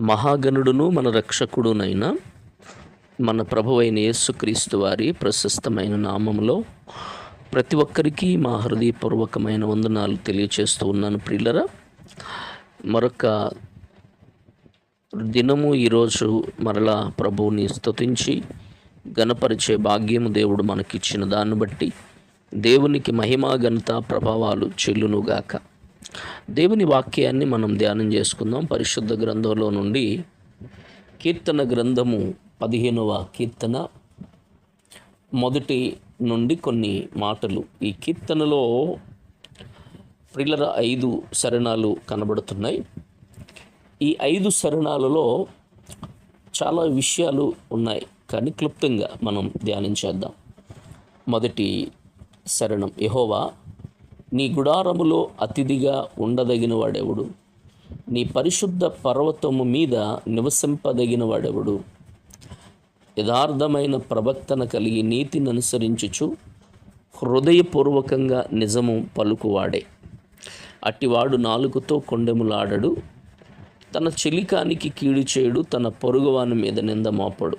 మహాగణుడును మన రక్షకుడునైన మన ప్రభు అయిన యేసుక్రీస్తు వారి ప్రశస్తమైన నామంలో ప్రతి ఒక్కరికి మా హృదయపూర్వకమైన వందనాలు తెలియచేస్తూ ఉన్నాను ప్రియులరా. మరొక దినము ఈరోజు మరలా ప్రభువుని స్తుతించి గణపరిచే భాగ్యము దేవుడు మనకిచ్చిన దాన్ని బట్టి దేవునికి మహిమా ఘనత ప్రభావాలు చెల్లునుగాక. దేవుని వాక్యాన్ని మనం ధ్యానం చేసుకుందాం. పరిశుద్ధ గ్రంథంలో నుండి కీర్తన గ్రంథము పదిహేనవ కీర్తన. మొదటి నుండి కొన్ని మాటలు. ఈ కీర్తనలో ప్రిల్లర ఐదు శరణాలు కనబడుతున్నాయి. ఈ ఐదు శరణాలలో చాలా విషయాలు ఉన్నాయి. కానీ క్లుప్తంగా మనం ధ్యానించేద్దాం. మొదటి శరణం. యహోవా నీ గుడారములో అతిథిగా ఉండదగిన వాడెవడు నీ పరిశుద్ధ పర్వతము మీద నివసింపదగిన వాడెవడు యథార్థమైన ప్రవక్తన కలిగి నీతిని అనుసరించుచు హృదయపూర్వకంగా నిజము పలుకువాడే. అట్టివాడు నాలుగుతో కొండెములాడడు. తన చెలికానికి కీడు చేయడు తన పొరుగువాని మీద నింద మోపడు.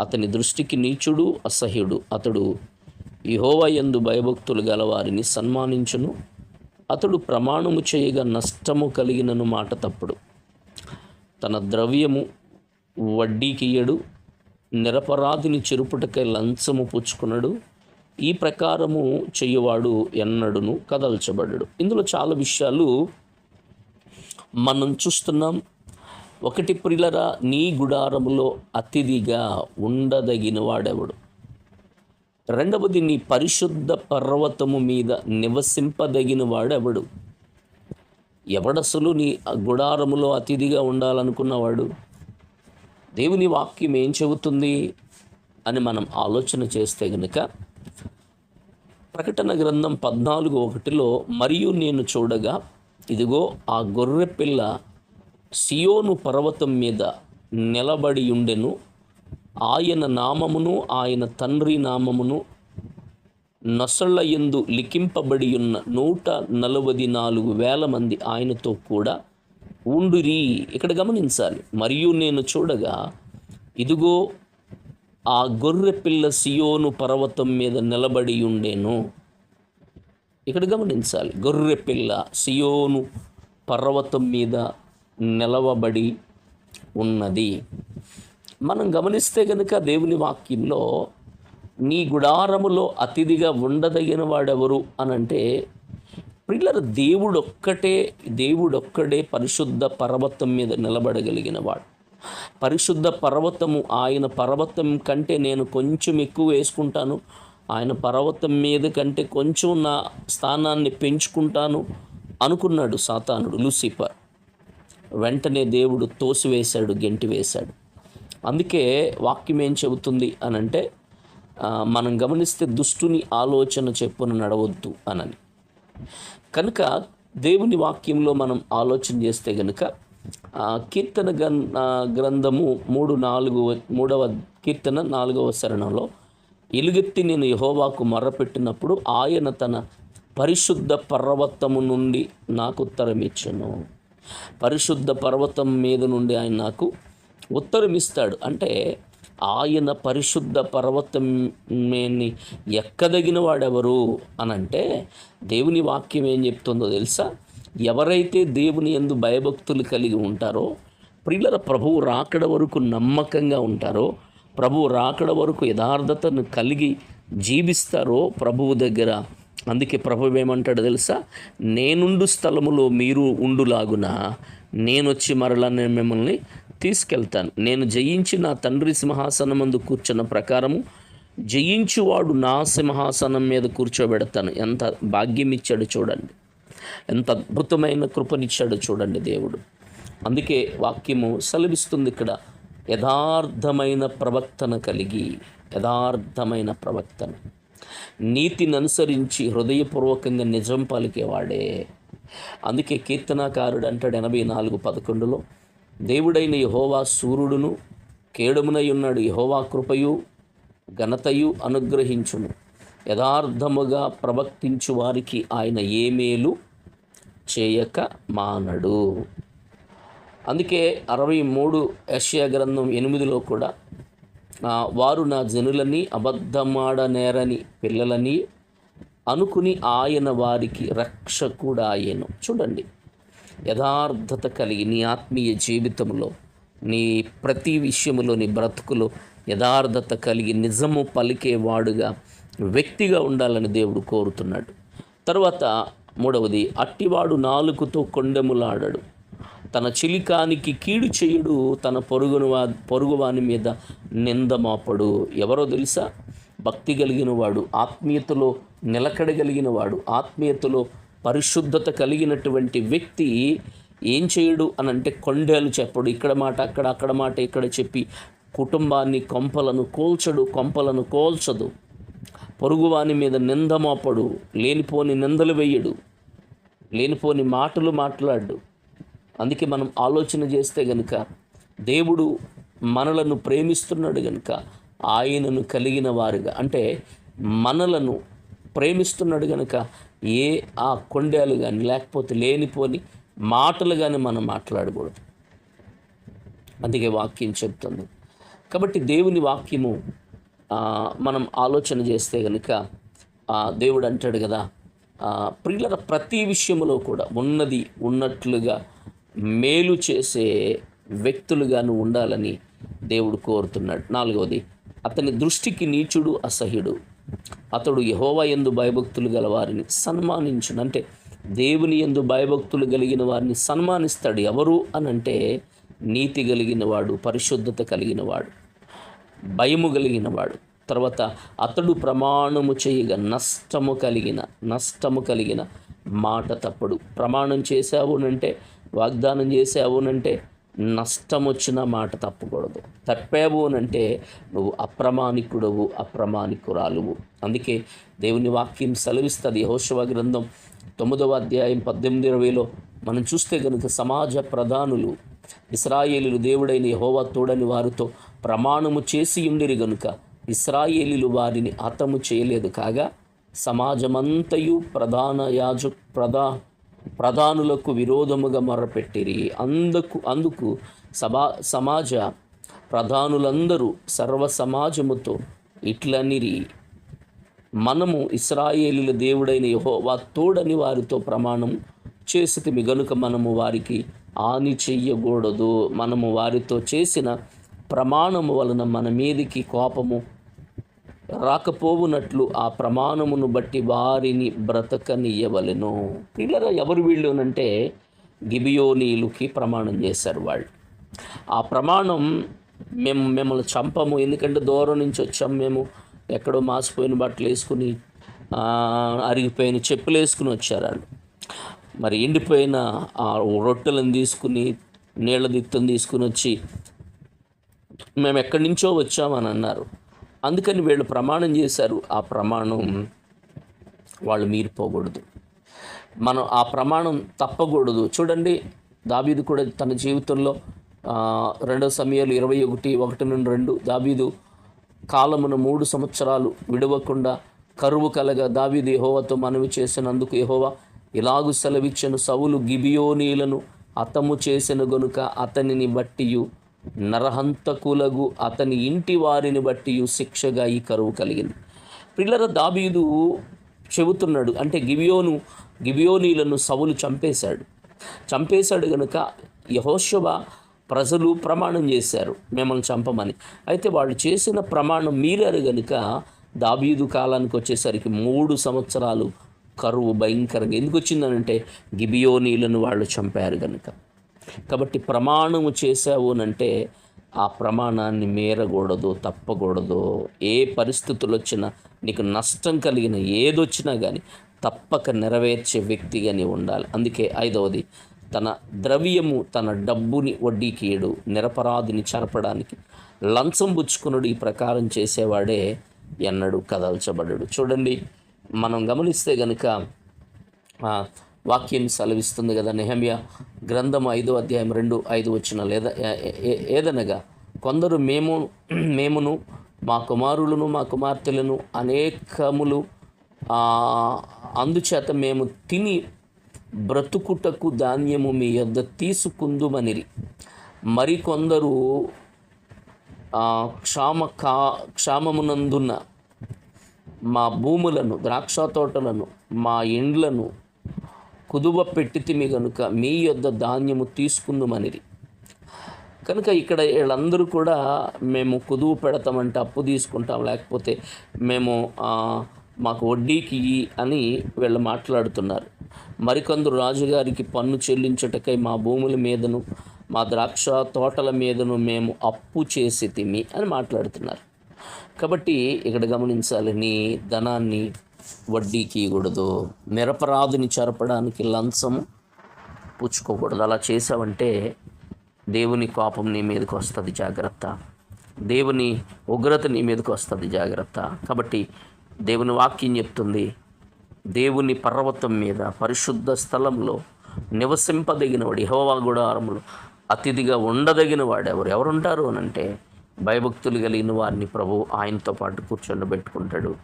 అతని దృష్టికి నీచుడు అసహ్యుడు. అతడు యందు భయభక్తులు గలవారిని సన్మానించును. అతడు ప్రమాణము చేయగా నష్టము కలిగినను మాట తప్పుడు. తన ద్రవ్యము వడ్డీకియడు నిరపరాధిని చెరుపుటకై లంచము పుచ్చుకున్నాడు ఈ ప్రకారము చెయ్యవాడు ఎన్నడును కదల్చబడడు. ఇందులో చాలా విషయాలు మనం చూస్తున్నాం. ఒకటి ప్రిలరా నీ గుడారములో అతిథిగా ఉండదగిన వాడెవడు రెండవది నీ పరిశుద్ధ పర్వతము మీద నివసింపదగిన వాడెవడు ఎవడసలు నీ గుడారములో అతిథిగా ఉండాలనుకున్నవాడు? దేవుని వాక్యం ఏం చెబుతుంది అని మనం ఆలోచన చేస్తే గనుక ప్రకటన గ్రంథం పద్నాలుగు ఒకటిలో మరియు నేను చూడగా ఇదిగో ఆ గొర్రె పిల్ల సియోను పర్వతం మీద నిలబడి ఉండెను ఆయన నామమును ఆయన తండ్రి నామమును నొసళ్ళ ఎందు లిఖింపబడి ఉన్న నూట నలభై నాలుగు వేల మంది ఆయనతో కూడా ఉండురి. ఇక్కడ గమనించాలి. మరియు నేను చూడగా ఇదిగో ఆ గొర్రె పిల్ల సియోను పర్వతం మీద నిలబడి ఉండేను. ఇక్కడ గమనించాలి. గొర్రె పిల్ల సియోను పర్వతం మీద నిలవబడి ఉన్నది. మనం గమనిస్తే కనుక దేవుని వాక్యంలో నీ గుడారములో అతిథిగా ఉండదగిన వాడెవరు అని అంటే దేవుడొక్కటే దేవుడొక్కడే పరిశుద్ధ పర్వతం మీద నిలబడగలిగిన వాడు. పరిశుద్ధ పర్వతము ఆయన పర్వతం కంటే నేను కొంచెం ఎక్కువ వేసుకుంటాను. ఆయన పర్వతం మీద కంటే కొంచెం నా స్థానాన్ని పెంచుకుంటాను అనుకున్నాడు సాతానుడు లూసిఫర్. వెంటనే దేవుడు తోసివేశాడు గెంటి వేశాడు అందుకే వాక్యం ఏం చెబుతుంది అని అంటే మనం గమనిస్తే దుష్టుని ఆలోచన చెప్పున నడవద్దు అనని. కనుక దేవుని వాక్యంలో మనం ఆలోచన చేస్తే గనుక కీర్తన గ్రంథము మూడు నాలుగు మూడవ కీర్తన నాలుగవ శరణంలో ఎలుగెత్తి నేను యహోవాకు మర్రపెట్టినప్పుడు ఆయన తన పరిశుద్ధ పర్వతము నుండి నాకు ఉత్తరం ఇచ్చను పరిశుద్ధ పర్వతం మీద నుండి ఆయన నాకు ఉత్తరం ఇస్తాడు అంటే ఆయన పరిశుద్ధ పర్వతం ఎక్కదగిన వాడెవరు అని అంటే దేవుని వాక్యం ఏం చెప్తుందో తెలుసా? ఎవరైతే దేవుని ఎందు భయభక్తులు కలిగి ఉంటారో ప్రియుల ప్రభువు రాకడ వరకు నమ్మకంగా ఉంటారో ప్రభువు రాకడ వరకు యథార్థతను కలిగి జీవిస్తారో ప్రభువు దగ్గర. అందుకే ప్రభు ఏమంటాడు తెలుసా? నేనుండు స్థలములో మీరు ఉండులాగున నేనొచ్చి మరలా నేను మిమ్మల్ని తీసుకెళ్తాను. నేను జయించి నా తండ్రి సింహాసనం కూర్చున్న ప్రకారము జయించువాడు నా సింహాసనం మీద కూర్చోబెడతాను. ఎంత భాగ్యం ఇచ్చాడు చూడండి. ఎంత అద్భుతమైన కృపనిచ్చాడు చూడండి దేవుడు. అందుకే వాక్యము సెలవిస్తుంది ఇక్కడ. యథార్థమైన ప్రవక్తన కలిగి యథార్థమైన ప్రవక్తన. నీతిని అనుసరించి హృదయపూర్వకంగా నిజం పలికేవాడే. అందుకే కీర్తనాకారుడు అంటాడు ఎనభై నాలుగు పదకొండులో దేవుడైన యహోవా సూర్యుడును కేడుమునై ఉన్నాడు యహోవా కృపయు ఘనతయు అనుగ్రహించును యథార్థముగా ప్రవర్తించు వారికి ఆయన ఏ మేలు చేయక మానడు. అందుకే అరవై మూడు యష్యా గ్రంథం ఎనిమిదిలో కూడా వారు నా జనులని అబద్ధమాడనేరని పిల్లలని అనుకుని ఆయన వారికి రక్షకుడాయను. చూడండి. యథార్థత కలిగి నీ ఆత్మీయ జీవితంలో నీ ప్రతి విషయంలో నీ బ్రతుకులో యథార్థత కలిగి నిజము పలికేవాడుగా వ్యక్తిగా ఉండాలని దేవుడు కోరుతున్నాడు. తర్వాత మూడవది అట్టివాడు నాలుగుతో కొండెములాడడు. తన చిలికానికి కీడు చేయుడు తన పొరుగును పొరుగువాని మీద నిందమాపడు ఎవరో తెలుసా? భక్తి కలిగిన వాడు ఆత్మీయతలో నిలకడగలిగిన వాడు ఆత్మీయతలో పరిశుద్ధత కలిగినటువంటి వ్యక్తి ఏం చేయడు అని అంటే కొండేలు చెప్పడు. ఇక్కడ మాట అక్కడ అక్కడ మాట ఇక్కడ చెప్పి కుటుంబాన్ని కొంపలను కోల్చడు కొంపలను కోల్చదు. పొరుగువాని మీద నిందమోపడు లేనిపోని నిందలు వేయడు లేనిపోని మాటలు మాట్లాడు. అందుకే మనం ఆలోచన చేస్తే గనుక దేవుడు మనలను ప్రేమిస్తున్నాడు గనుక ఆయనను కలిగిన వారుగా అంటే మనలను ప్రేమిస్తున్నాడు గనుక ఏ ఆ కొండలు కానీ లేకపోతే లేనిపోని మాటలు కానీ మనం మాట్లాడకూడదు. అందుకే వాక్యం చెప్తుంది. కాబట్టి దేవుని వాక్యము మనం ఆలోచన చేస్తే కనుక దేవుడు అంటాడు కదా ప్రియుల ప్రతి విషయంలో కూడా ఉన్నది ఉన్నట్లుగా మేలు చేసే వ్యక్తులుగాను ఉండాలని దేవుడు కోరుతున్నాడు. నాలుగవది అతని దృష్టికి నీచుడు అసహ్యుడు. అతడు యహోవా ఎందు భయభక్తులు గల వారిని సన్మానించును. అంటే దేవుని ఎందు భయభక్తులు కలిగిన వారిని సన్మానిస్తాడు ఎవరు అని అంటే నీతి కలిగిన వాడు పరిశుద్ధత కలిగిన వాడు భయము కలిగిన వాడు. తర్వాత అతడు ప్రమాణము చేయగా నష్టము కలిగిన నష్టము కలిగిన మాట తప్పడు. ప్రమాణం చేశావునంటే వాగ్దానం చేసావునంటే నష్టం వచ్చిన మాట తప్పకూడదు. తప్పావు అంటే నువ్వు అప్రమాణికుడవు అప్రమాణికురాలువు. అందుకే దేవుని వాక్యం సెలవిస్తుంది యెహోషువ గ్రంథం తొమ్మిదవ అధ్యాయం పద్దెనిమిది ఇరవైలో మనం చూస్తే కనుక సమాజ ప్రధానులు ఇస్రాయేలీలు దేవుడైన యహోవా తోడని వారితో ప్రమాణము చేసి ఉండిరి గనుక ఇస్రాయేలీలు వారిని హతము చేయలేదు. కాగా సమాజమంతయు ప్రధాన యాజ ప్రధా ప్రధానులకు విరోధముగా మొరపెట్టిరి. అందుకు అందుకు సభా సమాజ ప్రధానులందరూ సర్వ సమాజముతో ఇట్లనిరి. మనము ఇస్రాయేలీల దేవుడైన యహోవా తోడని వారితో ప్రమాణం చేసితిమి. గనుక మనము వారికి హాని చెయ్యకూడదు. మనము వారితో చేసిన ప్రమాణము వలన మన మీదికి కోపము రాకపోవునట్లు ఆ ప్రమాణమును బట్టి వారిని బ్రతకనియవలను పిల్లల ఎవరు వీళ్ళు అంటే ప్రమాణం చేశారు వాళ్ళు. ఆ ప్రమాణం మేము మిమ్మల్ని చంపము. ఎందుకంటే దూరం నుంచి వచ్చాం మేము. ఎక్కడో మాసిపోయిన బట్టలు వేసుకుని అరిగిపోయిన చెప్పులు వేసుకుని వచ్చారు వాళ్ళు. మరి ఎండిపోయిన ఆ రొట్టెలను తీసుకుని నీళ్ళ దిత్తం తీసుకుని వచ్చి మేము ఎక్కడి నుంచో వచ్చామని అన్నారు. అందుకని వీళ్ళు ప్రమాణం చేశారు. ఆ ప్రమాణం వాళ్ళు మీరిపోకూడదు. మనం ఆ ప్రమాణం తప్పకూడదు. చూడండి దాబీదు కూడా తన జీవితంలో రెండో సమయాలు ఇరవై ఒకటి ఒకటి నుండి రెండు దాబీదు కాలమున మూడు సంవత్సరాలు విడవకుండా కరువు కలగా దావీదు యెహోవాతో మనవి చేసినందుకు యహోవా ఇలాగు సెలవిచ్చను. సవులు గిబియోనీలను అతము చేసిన గనుక అతనిని బట్టియు నరహంతకులగు అతని ఇంటి వారిని బట్టి శిక్షగా ఈ కరువు కలిగింది. పిల్లల దాబీదు చెబుతున్నాడు అంటే గిబియోను గిబియోనీలను సవులు చంపేశాడు. చంపేశాడు గనుక యహోశవ ప్రజలు ప్రమాణం చేశారు మిమ్మల్ని చంపమని. అయితే వాళ్ళు చేసిన ప్రమాణం మీరారు గనుక దాబీదు కాలానికి వచ్చేసరికి మూడు సంవత్సరాలు కరువు భయంకరంగా ఎందుకు వచ్చిందనంటే గిబియోనీలను వాళ్ళు చంపారు కనుక కాబట్టి ప్రమాణము చేశావు అంటే ఆ ప్రమాణాన్ని మేరకూడదు తప్పకూడదు. ఏ పరిస్థితులు వచ్చినా నీకు నష్టం కలిగిన ఏదొచ్చినా కానీ తప్పక నెరవేర్చే వ్యక్తిగా నీవు ఉండాలి. అందుకే ఐదవది తన ద్రవ్యము తన డబ్బుని వడ్డీకి ఏడు నిరపరాధిని చరపడానికి లంచం పుచ్చుకునుడు ఈ ప్రకారం చేసేవాడే ఎన్నడూ కదల్చబడడు చూడండి మనం గమనిస్తే గనుక వాక్యం సెలవిస్తుంది కదా నెహమ్య గ్రంథం ఐదో అధ్యాయం రెండు ఐదు వచ్చిన లేదా ఏదనగా కొందరు మేము మేమును మా కుమారులను మా కుమార్తెలను అనేకములు అందుచేత మేము తిని బ్రతుకుటకు ధాన్యము మీ యొద్ద తీసుకుందుమనిరి. మరికొందరు క్షామ కా క్షామమునందున్న మా భూములను ద్రాక్ష తోటలను మా ఇండ్లను కుదువ పెట్టితిమి గనుక మీ యొద్ద ధాన్యము తీసుకుందుమనిరి. కనుక ఇక్కడ వీళ్ళందరూ కూడా మేము కుదువు పెడతామంటే అప్పు తీసుకుంటాం లేకపోతే మేము మాకు వడ్డీకి అని వీళ్ళు మాట్లాడుతున్నారు. మరికొందరు రాజుగారికి పన్ను చెల్లించుటకై మా భూముల మీదను మా ద్రాక్ష తోటల మీదను మేము అప్పు చేసి తిమి అని మాట్లాడుతున్నారు. కాబట్టి ఇక్కడ గమనించాలి నీ ధనాన్ని వడ్డీకి ఇవ్వకూడదు నిరపరాధిని చరపడానికి లంచం పుచ్చుకోకూడదు. అలా చేసావంటే దేవుని కోపం నీ మీదకి వస్తుంది జాగ్రత్త. దేవుని ఉగ్రత నీ మీదకి వస్తుంది జాగ్రత్త. కాబట్టి దేవుని వాక్యం చెప్తుంది దేవుని పర్వతం మీద పరిశుద్ధ స్థలంలో నివసింపదగిన వాడు యెహోవా గుడారములు అతిథిగా ఉండదగిన వాడు ఎవరు ఎవరుంటారు అని అంటే భయభక్తులు కలిగిన వారిని ప్రభు ఆయనతో పాటు కూర్చొని పెట్టుకుంటాడు.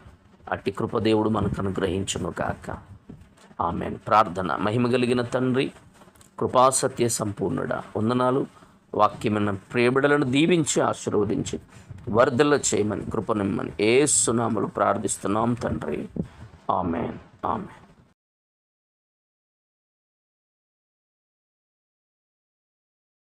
అట్టి కృపదేవుడు మనకు అనుగ్రహించును కాక ఆమె ప్రార్థన. మహిమ కలిగిన తండ్రి కృపాసత్య సంపూర్ణుడ వందనాలు. వాక్యమైన ప్రియబిడలను దీవించి ఆశీర్వదించి వరదల చేయమని కృపనిమ్మని ఏ సునాములు ప్రార్థిస్తున్నాం తండ్రి. ఆమెన్. ఆమెన్.